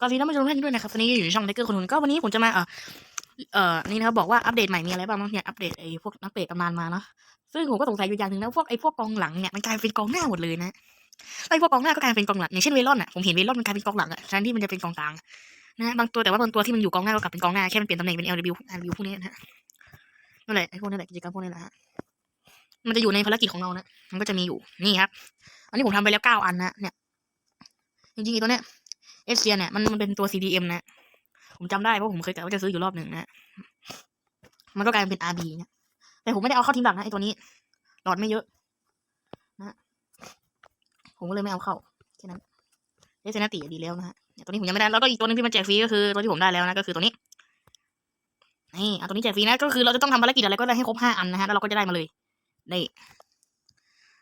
ก็ดีท่านผู้ชมท่านด้วยนะครับตอนนี้อยู่ในช่องไทเกอร์คนหุ่นก็วันนี้ผมจะมาเออเอ่อนี่นะครับบอกว่าอัปเดตใหม่มีอะไรบ้างเนี่ยอัปเดตไอ้พวกนักเตะตำนานมาเนาะซึ่งผมก็สงสัยอยู่อย่างหนึ่งนะพวกไอ้พวกกองหลังเนี่ยมันกลายเป็นกองหน้าหมดเลยนะไอ้พวกกองหน้าก็กลายเป็นกองหลังอย่างเช่นเวลอนอะผมเห็นเวลอนมันกลายเป็นกองหลังอะแทนที่มันจะเป็นกองกลางนะบางตัวแต่ว่าบางตัวที่มันอยู่กองหน้าก็กลับเป็นกองหน้าแค่มันเปลี่ยนตำแหน่งเป็น LW LW พวกนี้นะฮะนั่นแหละไอ้พวกนี้แหละกิจกรรมพวกนี้แหละฮะมันจะอยู่ในภารกิจของเรานะมันก็จะมีอยู่นี่ครับ อันนี้ผมทำไปแล้วเก้าอันนะเนี่ยจริงๆตัวเนี้ย เอสเซียเนี่ยมันมันเป็นตัว CDM นะ ผมจำได้เพราะผมเคยกะว่าจะซื้ออยู่รอบหนึ่งนะ มันก็กลายเป็น RB เนี่ยแต่ผมไม่ได้เอาเข้าทีมหลักนะไอตัวนี้ หลอดไม่เยอะ นะ ผมก็เลยไม่เอาเข้าแค่นั้นเอสเซนาติดีแล้วนะฮะตัวนี้ผมยังไม่ได้แล้วก็อีกตัวนึงที่มันแจกฟรีก็คือตัวที่ผมได้แล้วนะก็คือตัวนี้นี่เอาตัวนี้แจกฟรีนะก็คือเราจะต้องทำภารกิจอะไรก็ได้ให้ครบห้าอันนะฮะแล้วเราก็จะได้มาเลยนี่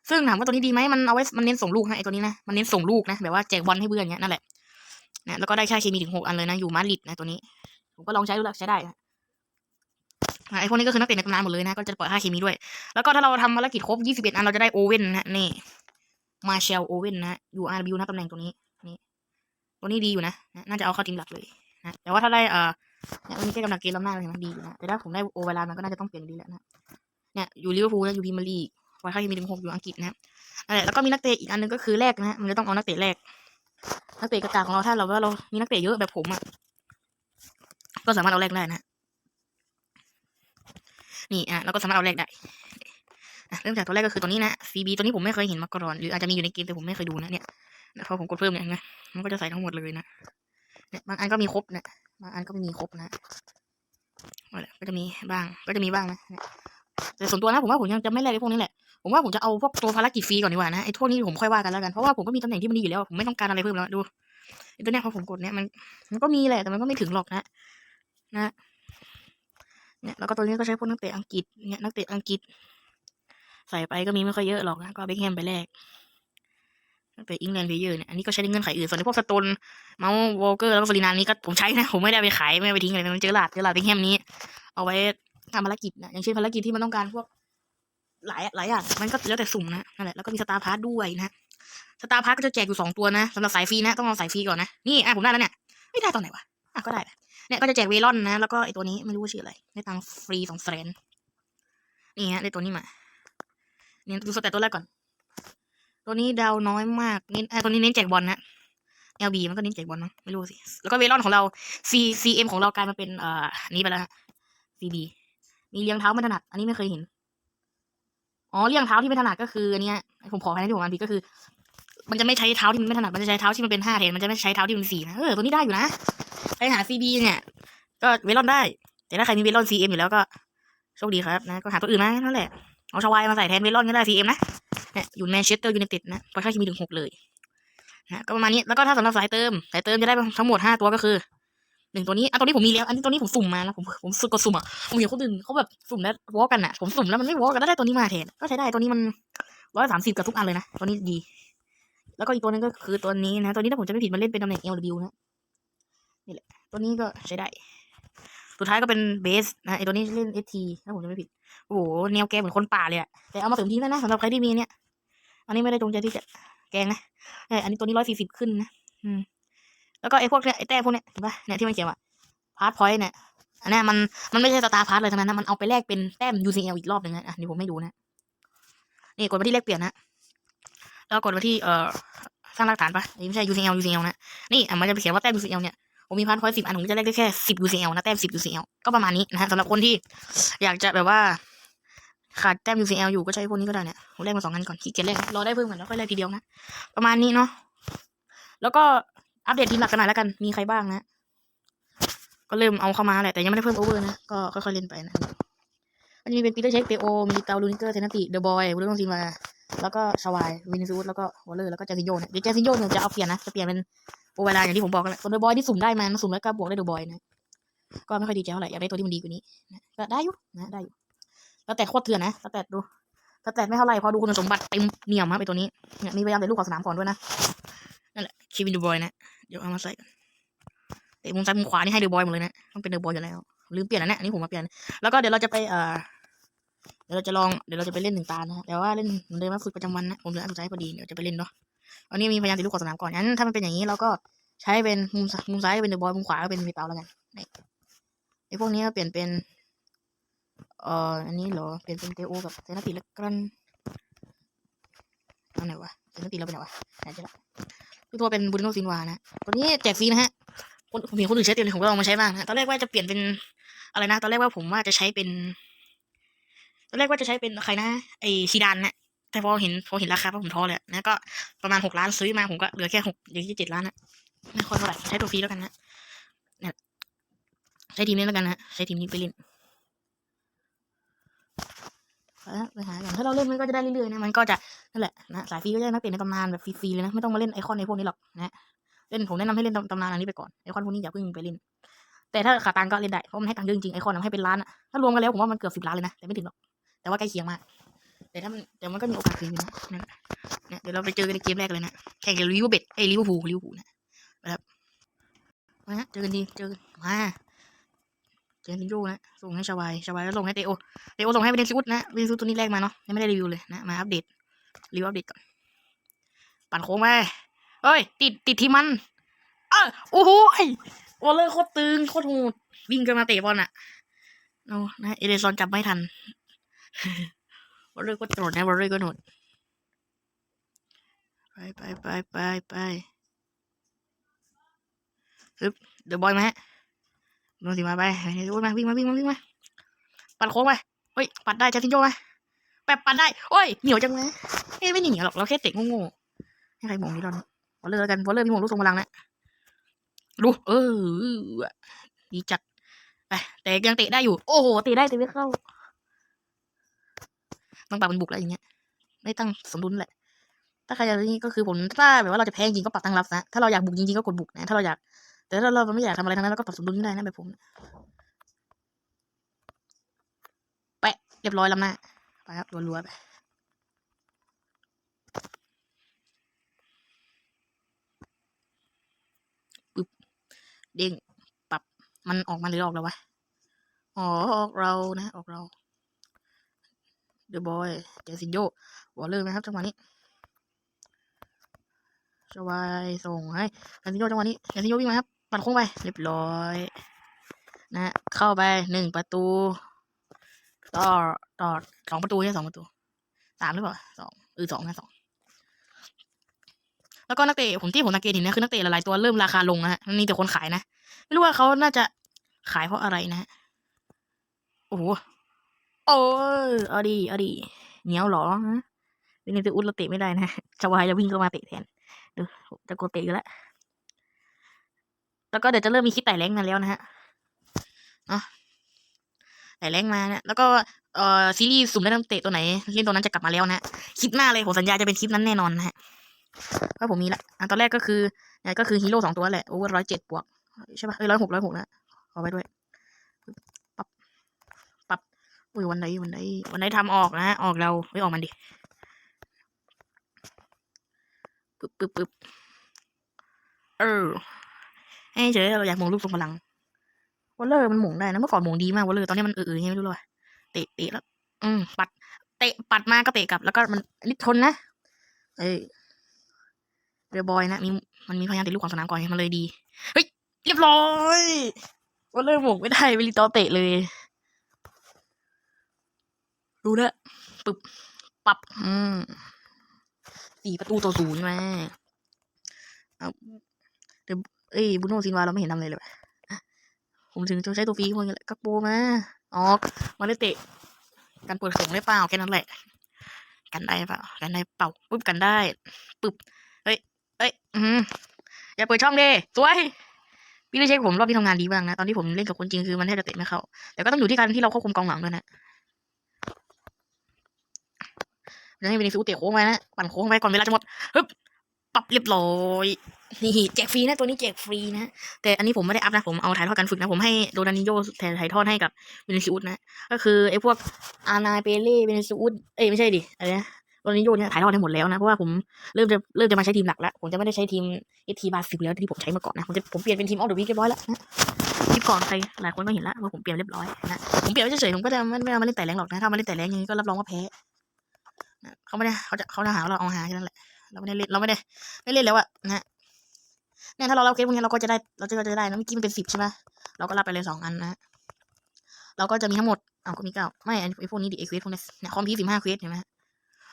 ซึ่งถามว่าตัวนี้ดีไหมมันเอาไว้มันเน้นส่งลูกนะไอตัวนี้นะมันเน้นส่งลูกนะแบบว่าแจกบอลให้เพื่อนเงี้ยนั่นแหละ นะแล้วก็ได้ค่าเคมีถึงหกอันเลยนะอยู่มาริดนะตัวนี้ ผมก็ลองใช้ดูแล้วใช้ได้นะไอพวกนี้ก็คือนักเตะในตำนานหมดเลยนะก็จะปล่อยค่าเคมีด้วย แล้วก็ถ้าเราทำภารกิจครบยี่สิบเอ็ดอันเราจะได้โอเว่นนะนี่มาเชลโอเว่นนะอยู่อาร์บิวนะตำแหน่งตัวนี้นี่ตัวนี้ดีอยู่นะน่าจะเอาเข้าทีมหลักเลยนะแต่ว่าถ้าได้เอ่อเนี่ยมันมีแค่กำลังเกมล้ำหน้าเลยมันดีอยู่นะแต่ถ้าผมได้โอเวลามันก็น่าจะต้องเปลี่ยนดีแล้วนะเนี่ยอยู่ลิเวอร์พูลนะอยู่พรีเมียร์ลีกปล่อยค่าเคมีถึงหกอยู่อังกฤษนะนั่นแหละแล้วก็มีนักเตะอีกอันหนึงก็คือแรกนะมันจะต้องเอานักเตะแรก นักเตะกระจายของเราถ้าเราว่าเรามีนักเตะเยอะแบบผมอะก็สามารถเอาแรกได้นะนี่อะเราก็สามารถเอาแรกได้เริ่มจากตัวแรกก็คือตัวนี้นะ CB ตัวนี้ผมไม่เคยเห็นมาก่อนหรืออาจจะมีอยู่ในเกมแต่ผมไม่เคยดูนะเนี่ยพอผมกดเพิ่มเนี่ยนไหมมันก็จะใส่ทั้งหมดเลยนะเนี่ยบางอันก็มีครบนะบางอันก็ไม่มีครบนะก็จะมีบ้าง ก็จะมีบ้างนะแต่ส่วนตัวนะผมว่าผมยังจะไม่แลกไอ้พวกนี้แหละ ผมว่าผมจะเอาพวกตัวภารกิจฟรีก่อนดีกว่านะไอ้พวกนี้ผมค่อยว่ากันแล้วกันเพราะว่าผมก็มีตำแหน่งที่มันดีอยู่แล้วผมไม่ต้องการอะไรเพิ่มแล้วดูไอ้ตัวเนี้ยพอผมกดเนี่ยมันมันก็มีแหละแต่มันก็ไม่ถึงหรอกนะ นะเนี่ยแล้วก็ตัวนี้ก็ใช้พวกนักเตะอังกฤษเนี่ยนักเตะอังกฤษ ใส่ไปก็มีไม่ค่อยเยอะหรอกนะก็เบคแฮมไปแลกนักเตะอิงแลนด์เพลเยอร์เนี่ยอันนี้ก็ใช้ในเงื่อนไขอื่นส่วนไอ้พวกสโตนเมาส์วอลเกอร์แล้วก็ฟรินานนี้ก็ผมใช้นะผมไม่ได้ไปขายไม่ได้ไปทิ้งอะไรมันเจอหลาดเจอหลาดเบคแฮมนี้ เอาไว้ทำภารกิจนะอย่างเช่นภารกิจที่มันต้องการพวก หลายหลายอย่างมันก็แล้วแต่สุ่มนะนั่นแหละแล้วก็มีสตาร์พาร์ด้วยนะสตาร์พาร์ก็จะแจกอยู่สองตัวนะสำหรับสายฟรีนะต้องเอาสายฟรีก่อนนะนี่อะผมได้แล้วเนี่ยไม่ได้ตอนไหนวะอะก็ได้นะเนี่ยก็จะแจกเวลอนนะแล้วก็ไอตัวนี้ไม่รู้ว่าชื่ออะไรได้ตังฟรีสองแสนนี่ฮะได้ตัวนี้มาเนี่ยดูสเตตตัวแรกก่อน ตัวนี้ดาวน้อยมากเนี่อะตัวนี้เน้นแจกบอลนะ LB มันก็เน้นแจกบอลนะไม่รู้สิแล้วก็เวลอนของเรา C CM ของเรากลายมาเป็นเอ่อนี้ไปแล้วฮะ CB มีเลี้ยงเท้าไม่ถนัดอันนี้ไม่เคยเห็น อ๋อเลี่ยงเท้าที่ไม่ถนัดก็คืออันเนี้ยผมขอให้ที่ผมอ่านผิดก็คือ มันจะไม่ใช้เท้าที่มันไม่ถนัดมันจะใช้เท้าที่มันเป็นห้าแทนมันจะไม่ใช้เท้าที่มันสี่นะเออตัวนี้ได้อยู่นะใครหาซีบีเนี่ย ก็เวลอนได้ แต่ถ้าใครมีเวลอนซีเอ็มอยู่แล้วก็โชคดีครับนะก็หาตัวอื่นมานั่นแหละเอาชวายมาใส่แทนเวลอนก็ได้ซีเอ็มนะเนี่ยอยู่แมนเชสเตอร์ยูไนเต็ดนะพอค่าคิมีถึงหกเลยนะก็ประมาณนี้แล้วก็ถ้าสำหรับสายเติมสายเติมจะได้ทั้งหมดห้าตัวก็คือ นึ่งตัวนี้อะตัวนี้ผมมีแล้ว อันนี้ตัวนี้ผมสุ่มมาแล้วผมผมสุดกดสุ่มอะผมเห็นคนอื่นเขาแบบสุ่มแล้ววอลกันอะ ผมสุ่มแล้วมันไม่วอลกันแล้วได้ตัวนี้มาแทนก็ใช้ได้ตัวนี้มันร้อยสามสิบกับทุกอันเลยนะตัวนี้ดี แล้วก็อีกตัวหนึงก็คือตัวนี้นะตัวนี้ถ้าผมจะไม่ผิดมันเล่นเป็นตำแหน่ง LW นะนี่แหละตัวนี้ก็ใช้ได้สุดท้ายก็เป็นเบสนะไอตัวนี้เล่น ST ถ้าผมจะไม่ผิดโอ้โหแนวแกเหมือนคนป่าเลยอะแต่เอามาเสริมทีมได้นะสำหรับใครที่มีเนี่ย อันนี้ไม่ได้จงใจที่จะแกงนะเอออันนี้ตัวนี้ร้อยสี่สิบขึ้นนะอืม แล้วก็ไอ้พวกเนี้ยไอ้แต้มพวกเนี้ยเห็นปะเนี่ยที่มันเขียนว่าพาร์ทพอยต์เนี่ยอันนี้มันมันไม่ใช่สตาร์พาร์ทเลยทั้งนั้นนะมันเอาไปแลกเป็นแต้ม UCL อีกรอบหนึ่งนะอะนี่ผมไม่ดูนะนี่กดมาที่แลกเปลี่ยนนะแล้วกดมาที่เอ่อสร้างหลักฐานปะนนี้ไม่ใช่ UCL UCL นะนี่อะมันจะไปเขียนว่าแต้ม UCL เนี่ยผมมีพาร์ทพอยต์สิบอันผมจะแลกได้แค่สิบ UCL นะแต้มสิบ UCL ก็ประมาณนี้นะฮะสำหรับคนที่อยากจะแบบว่าขาดแต้ม UCL อยู่ก็ใช้พวกนี้ก็ได้เนี่ยผมแลกมาสองอันก่อนขี้เกียจแลกรอได้เพิ่มก่อนแล้วค่อยแลกทีเดียวนะประมาณนี้เนาะแล้วก็ อัปเดตทีมหลักกันหน่อยแล้วกัน มีใครบ้างนะ ก็เริ่มเอาเข้ามาแหละ แต่ยังไม่ได้เพิ่มโอเวอร์นะ ก็ค่อยๆเล่นไปนะอันนี้เป็นปีเตอร์เช็คเตโอ มีเกาลูนิเกอร์เทนติเดอะบอยวูดองซีมาแล้วก็ชวายวินิซูสแล้วก็วอลเลอร์ แล้วก็เจซิโยเนี่ยเดี๋ยวเจซิโยเนี่ยจะเอาเปลี่ยนนะ จะเปลี่ยนเป็นโอเวลาอย่างที่ผมบอกกันแหละส่วนเดอะบอยที่สุ่มได้มาสุ่มแล้วก็บวกได้เดอะบอยนะ ก็ไม่ค่อยดีใจเท่าไหร่ อยากได้ตัวที่มันดีกว่านี้นะก็ได้อยู่นะ ได้อยู่ แล้วแต่โคตรเถื่อนนะแล้วแต่ดูแล้วแต่ไม่เท่าไหร่ พอดูคุณสมบัติเต็มเหนี่ยมครับไอตัวนี้เนี่ยมีพยายามเตะลูกขอสนามก่อนด้วยนะ นั่นแหละเควินเดอะบอยนะ เดี๋ยวเอามาใส่กันเตะมุมซ้ายมุมขวานี่ให้เดอะบอยหมดเลยนะต้องเป็นเดอะบอยอยู่แล้วลืมเปลี่ยนแล้วเนี่ยอันนี้ผมมาเปลี่ยน แล้วก็เดี๋ยวเราจะไปเอ่อเดี๋ยวเราจะลองเดี๋ยวเราจะไปเล่นหนึ่งตานะแต่ว่าเล่นเหมือนเดิมมาฝึกประจำวันนะผมเหลืออันสุดท้ายพอดีเดี๋ยวจะไปเล่นเนาะอันนี้มีพยายามติดลูกขอสนามก่อนงั้นถ้ามันเป็นอย่างนี้เราก็ใช้เป็นมุมซ้ายมุมซ้ายก็เป็นเดอะบอยมุมขวาก็เป็นมีเปาแล้วกันไอพวกนี้ก็เปลี่ยนเป็นเอ่ออันนี้เหรอเปลี่ยนเป็นเตโอกับเซนาติแล้วกันเอาไหนวะเซนาติเราไปไหนวะไหนจะละ ตัวเป็นบูริโนซินวานะตัวนี้แจกฟรีนะฮะคนผมเห็นคนอื่นใช้เต็มเลยผมก็ลองมาใช้บ้างนะตอนแรกว่าจะเปลี่ยนเป็นอะไรนะ ตอนแรกว่าผมว่าจะใช้เป็น ตอนแรกว่าจะใช้เป็นใครนะไอซีดานนะแต่พอเห็นพอเห็นราคาผมท้อเลยนะก็ประมาณหกล้านซื้อมาผมก็เหลือแค่หกเหลือแค่เจ็ดล้านนะไม่ค่อยเท่าไหร่ใช้ตัวฟรีแล้วกันนะเนี่ยใช้ทีมนี้แล้วกันนะใช้ทีมนี้ไปเล่นเอาละ ไปหากันถ้าเราเล่นมันก็จะได้เรื่อยๆนะมันก็จะนั่นแหละนะสายฟรีก็จะได้นักเตะในตำนานแบบฟรีๆเลยนะไม่ต้องมาเล่นไอคอนในพวกนี้หรอกนะเล่นผมแนะนำให้เล่นตำตำนานอันนี้ไปก่อนไอคอนพวกนี้อย่าเพิ่งไปเล่น แต่ถ้าขาตังก็เล่นได้เพราะมันให้ตังค์เยอะจริงๆไอคอนมันให้เป็นล้านอะถ้ารวมกันแล้วผมว่ามันเกือบสิบล้านเลยนะแต่ไม่ถึงหรอกแต่ว่าใกล้เคียงมากแต่ถ้ามันแต่มันก็มีโอกาสคืนอยู่นะนั่นแหละเนี่ยเดี๋ยวเราไปเจอกันในเกมแรกเลยนะแข่งกับลิเวอร์เบดไอ้ลิเวอร์พูลลิเวอร์พูลนะนะครับมาฮะเจอกันดีเจอกันมา เจนซินโยนะส่งให้ชาวายชาวายแล้วส่งให้เตโอเตโอส่งให้เบนซิอุสนะเบนซิอุสตัวนี้แรกมาเนาะยังไม่ได้รีวิวเลยนะมาอัปเดตรีวิวอัปเดตก่อนปั่นโค้งไปเอ้ย ติดติดที่มัน เออโอ้โหวอลเลอร์โคตรตึงโคตรโหดวิ่งกันมาเตะบอลอะเอานะเอเดซอนจับไม่ทันวอลเลอร์ก็โหดนะวอลเลอร์ก็โหดไปไปไปไปไปซึบเดอะบอยมาฮะ โดนสิมาไปเดี๋ยวมาวิ่งมาวิ่งมาวิ่งมาปัดโค้งไปเฮ้ยปัดได้จัสตินโยมาแปบปัดได้โอ้ยเหนียวจังเลยเอ้ไม่เหนียวหรอกเราแค่เตะโง่ๆให้ใครมองนี่เราวอลเลอร์แล้วกันวอลเลอร์มีหมวกลูกทรงพลังนะดูเออดีจัดไปแต่ยังเตะได้อยู่ โอ้โหเตะได้แต่ไม่เข้าต้องปรับเป็นบุกแล้วอย่างเงี้ย ไม่ตั้งสมดุลแหละ ถ้าใครจะนี่ก็คือผมถ้าแบบว่าเราจะแพ้จริงก็ปรับตั้งรับนะถ้าเราอยากบุกจริงๆก็กดบุกนะถ้าเราอยาก แต่ถ้าเราไม่อยากทำอะไรทั้งนั้นเราก็ปรับสมดุลได้นะแบบผมแปะเรียบร้อยแล้วนะไปครับรัวๆไปปึ๊บเด้งปรับมันออกมาหรือออกแล้ววะอ๋อออกเรานะ ออกเราเดอะบอยเจสินโยวอลเลอร์นะครับจังหวะนี้ชวายส่งให้เจสินโยจังหวะนี้เจสินโยวิ่งมาครับ ปั่นโค้งไปเรียบร้อย นะ เข้าไปหนึ่งประตู ต่อต่อสองประตูใช่สองประตูสามหรือเปล่าสองเออสองนะสองแล้วก็นักเตะผมที่ผมสังเกตเห็นนะคือนักเตะหลายๆตัวเริ่มราคาลงนะฮะมีแต่คนขายนะไม่รู้ว่าเขาน่าจะขายเพราะอะไรนะฮะโอ้โหโอ้เอาดีเอาดีเหนียวหรอฮะเป็นในตัวอุดเราเตะไม่ได้นะชาวายจะวิ่งเข้ามาเตะแทนดี๋ยวจะกดเตะอยู่แล้ว แล้วก็เดี๋ยวจะเริ่มมีคลิปไต่แรงมาแล้วนะฮะเนาะไต่แรงมาเนี่ยแล้วก็เอ่อซีรีส์สุ่มได้นักเตะตัวไหนเล่นตัวนั้นจะกลับมาแล้วนะฮะคลิปหน้าเลยผมสัญญาจะเป็นคลิปนั้นแน่นอนนะฮะเพราะผมมีละอะตอนแรกก็คือเนี่ยก็คือฮีโร่สองตัวแหละโอเวอร์ร้อยเจ็ดบวกใช่ป่ะเอ้ยร้อยหกร้อยหกนะขอไปด้วยปับปับอุ้ยวันไหนวันไหนวันไหนทำออกนะออกเราไม่ออกมันดิปึ๊บปึ๊บปึ๊บเออให้ เฉยเราอยากหมงลูกทรงพลังวอลเลอร์มันหมงได้นะเมื่อก่อนหมงดีมากวอลเลอร์ตอนนี้มันเออๆไงไม่รู้เลยเตะเตะแล้ว อืมปัด เตะปัดมาก็เตะกลับ แล้วก็มันลิทนนะเอ้ยเรือบอยนะมีมันมีพยานติดลูกของสนามก่อนมันเลยดีเฮ้ยเรียบร้อยวอลเลอร์หมงไม่ได้เวลิตอเตะเลยรู้แล้วปึ๊บปับอืมสี่ประตูต่อศูนย์มาเอาเดี๋ยว เอ้ยบุโนซินวาเราไม่เห็นทำอะไรเลยผมถึงจะใช้ตัวฟรีพวกนี้แหละกักโปมาอ๋อมาได้เตะกันเปิดของได้เปล่าแค่นั้นแหละ กันได้เปล่ากันได้เปล่าปึ๊บกันได้ปึ๊บเฮ้ยเฮ้ยอืมอย่าเปิดช่องเด้สวยพี่ได้เช็คผมรอบที่ทำงานดีบ้างนะ ตอนที่ผมเล่นกับคนจริงคือมันแทบจะเตะไม่เข้า แต่ก็ต้องอยู่ที่การที่เราควบคุมกองหลังด้วยนะจะให้เวนิสูเตะโค้งไปนะ ปั่นโค้งไปก่อนเวลาจะหมดฮึบปรับเรียบร้อย นี่แจกฟรีนะตัวนี้แจกฟรีนะ แต่อันนี้ผมไม่ได้อัพนะ ผมเอาถ่ายทอดการฝึกนะ ผมให้โดนานิโยแทนถ่ายทอดให้กับเวนิสูนะ ก็คือไอ้พวกอานาเปเล่เวนิสูเอ้ยไม่ใช่ดิอะไรนะโดนานิโยเนี่ยถ่ายทอดให้หมดแล้วนะ เพราะว่าผมเริ่มจะเริ่มจะมาใช้ทีมหลักแล้ว ผมจะไม่ได้ใช้ทีมเอทีบาสิบแล้วที่ผมใช้มาก่อนนะ ผมจะผมเปลี่ยนเป็นทีมออเดอร์วีเรียบร้อยแล้วนะคลิปก่อนใครหลายคนก็เห็นแล้วว่าผมเปลี่ยนเรียบร้อยนะผมเปลี่ยนไว้เฉยๆผมก็จะไม่ไม่เอามาเล่นแต่แรงหรอกนะถ้ามาเล่นแต่แรงอย่างนี้ก็รับรองว่าแพ้เขาไม่ได้เขาจะเขาจะหาเราเอาหาแค่นั้นแหละเราไม่ได้เล่นเราไม่ได้ไม่เล่นแล้วอะนะ เนี่ยถ้าเรารับเคสพวกนี้เราก็จะได้เราจะจะได้นะเมื่อกี้มันเป็นสิบใช่ไหมเราก็รับไปเลยสองอันนะเราก็จะมีทั้งหมดอ้าวก็มีเก้าไม่ไอ้พวกนี้ดิไอเควสพวกนี้เนี่ยคอมพิวสิบห้าเควสเห็นไหม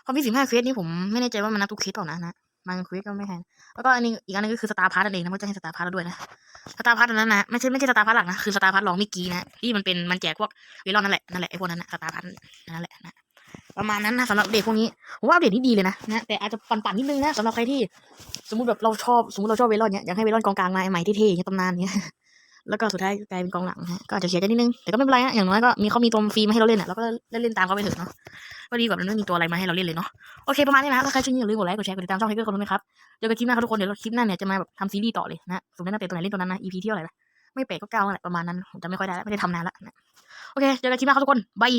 คอมพิวสิบห้าเควสนี่ผมไม่แน่ใจว่ามันนับทุกเควสเปล่านะนะบางเควสก็ไม่แพงแล้วก็อันนี้อีกอันนึงก็คือสตาร์พาร์ตนั่นเองนะมันจะให้สตาร์พาร์ตเราด้วยนะสตาร์พาร์ตนั้นนะไม่ใช่ไม่ใช่สตาร์พาร์ตหลักนะคือสตาร์พาร์ตรองเมื่อกี้นะที่มันเป็นมันแจกพวกเวลอนนั่นแหละนั่นแหละไอพวกนั้นนะสตาร์พาร์ตนั่นแหละนะ ประมาณนั้นนะสำหรับเด็กพวกนี้ผมว่าเดตที่ดีเลยนะนะแต่อาจจะปั่นๆนิดนึงนะสำหรับใครที่ สมมติแบบเราชอบสมมติเราชอบเวลอนเนี้ยอยากให้เวลอนกองกลางมาใหม่ที่เงี้ยตำนานเนี้ยแล้วก็สุดท้ายกลายเป็นกองหลังฮะก็อาจจะเสียใจนิดนึงแต่ก็ไม่เป็นไรฮะอย่างน้อยก็มีเขามีตัวฟรีมาให้เราเล่นอะเราก็เล่นเล่นตามเขาไปเถอะเนาะก็ดีกว่ามันไม่มีตัวอะไรมาให้เราเล่นเลยเนาะโอเคประมาณนี้นะถ้าใครชอบอย่าลืมกดไลค์กดแชร์กดติดตามช่องไทเกอร์คนนู้นะครับเจอกันคลิปหน้าครับทุกคนเดี๋ยวเราคลิปหน้าเนี่ยจะมาแบบทำซีรีส์ต่อเลยนะสมมตินักเตะตัวไหนเล่นตัวนั้นนะ EP ที่เท่าไหร่ละไม่เปะก็เก้าแหละประมาณนั้นผมจะไม่ค่อยได้แล้วไม่ได้ทำนานละโอเคเจอกันคลิปหน้าครับทุกคนบาย